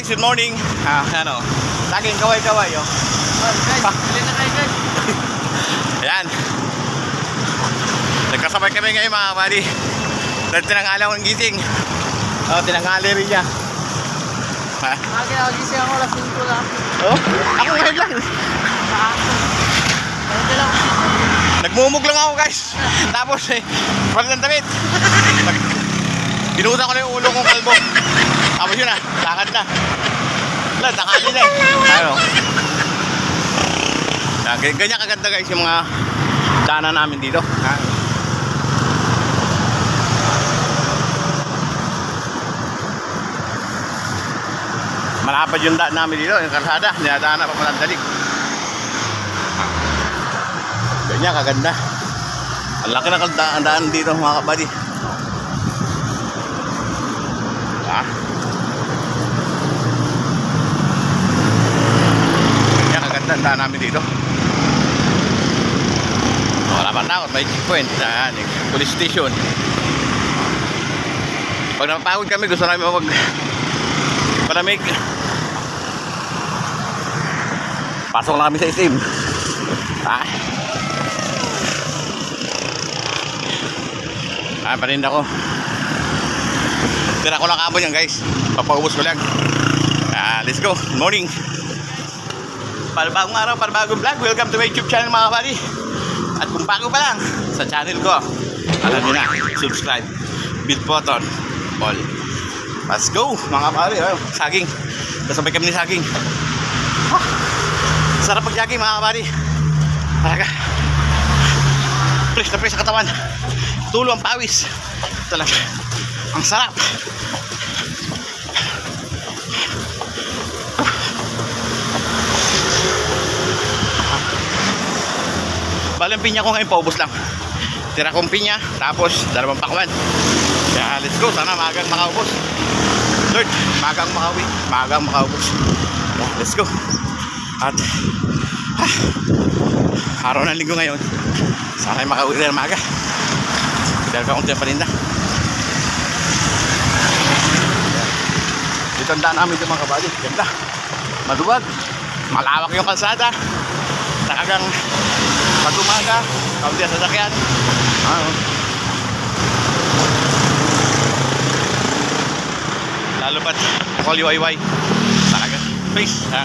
guys, good morning. Ah, ano, laging kaway-kaway, oh. Guys, bili na kayo guys. Ayan. Nagkasabay kami ngayon mga buddy. Dahil tinangali ako ng gising. Oh, tinangali rin niya. Ha? Ah, kinagising ako, alas 5 lang. Oh, ako ngayon lang. Nagmumug lang ako guys. Tapos eh, palit ng damit. Binuhusan ko na yung ulo kong kalbo. Tapos yun na, lakad na. Wala, tanghali na eh. Ano? Ganyan, kaganda guys yung mga daanan namin dito. Ha? Malapad yung daan namin dito, yung kalsada, dinadaan na pa dalig. Ganyan kaganda. Ang laki ng kalda- daan dito mga kabady. Ah. Ganyan daan namin dito. Wala pa takot, may checkpoint. Yan, yung police station. Pag napapagod kami, gusto namin mag palamig. Pasok na kami sa isim. Ah. Ah, paninda ko. Tira ko lang kapon yan guys. Papaubos ko lang. Ah, let's go. Morning. Para bagong araw, para bagong vlog. Welcome to my YouTube channel mga kapali. At kung bago pa lang sa channel ko, alam niyo na, subscribe, bell button, all. Let's go mga kapali. Oh, saging. Kasabay kami ni saging. Ah, sarap mag-jogging mga kapali. Talaga. Fresh na fresh sa katawan. Tulo ang pawis. Talaga. Ang sarap. Ang pinya ko ngayon paubos lang. Tira kong pinya, tapos dalawang pakwan. Kaya let's go, sana maagang makaubos. Lord, maagang makauwi, maagang makaubos. Let's go. At, ah, araw ng linggo ngayon. Sana makauwi rin maaga. Dahil ka konti palinda. Dito ang daan namin dito mga kabali. Ganda. Maduwag. Malawak yung kalsada. Talagang pag umaga, kaunti ang sasakyan. Ano? Lalo pat ako liwayway. Talaga. Please. Ha?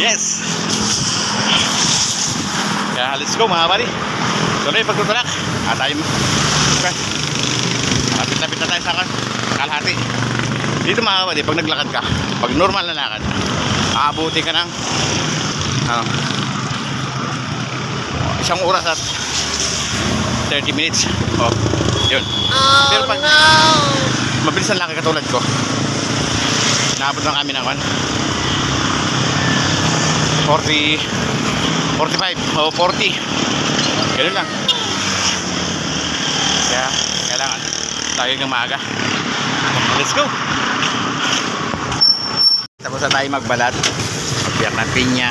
Yes. Kaya let's go mga buddy. Tuloy pagtutulak. At tayo okay. Lapit-lapit na tayo sa. Kalahati. Dito mga buddy, pag naglakad ka, pag normal na lakad, aabuti ka ng ano, isang oras at 30 minutes. Oh, yun. Oh Pero pag- no! Mabilis ang lakad katulad ko. Naabot lang kami ng kan. 40 45 o 40 ganun lang kaya kailangan tayo ng maaga let's go tapos na tayo magbalat. Magbiyak ng pinya.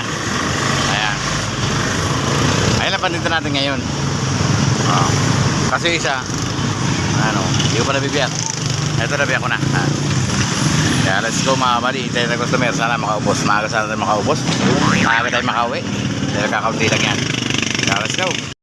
Ayan. Ayan ang pandito natin ngayon. Oh. kasi isa ano hindi ko pa nabibiyak. Ito nabiyak ko na. Ah. kaya let's go mga buddy. Hintayin na customer. Sana makaubos. Maaga sana tayo makaubos. Maaga tayo makauwi. Dahil kakaunti lang yan. Kaya let's go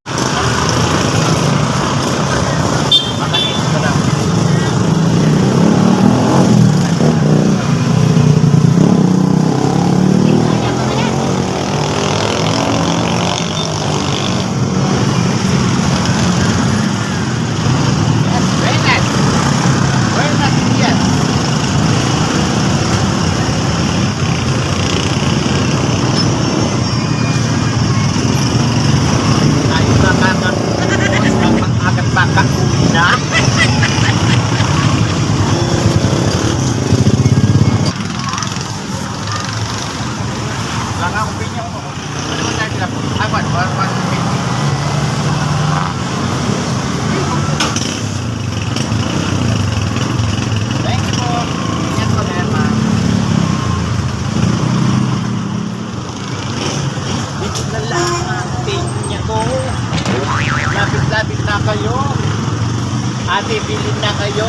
bibili na kayo?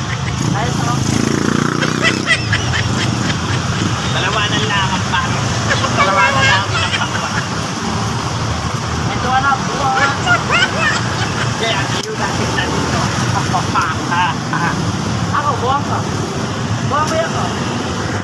ano? Dalawa na lang ang pang. Dalawa lang ang pang.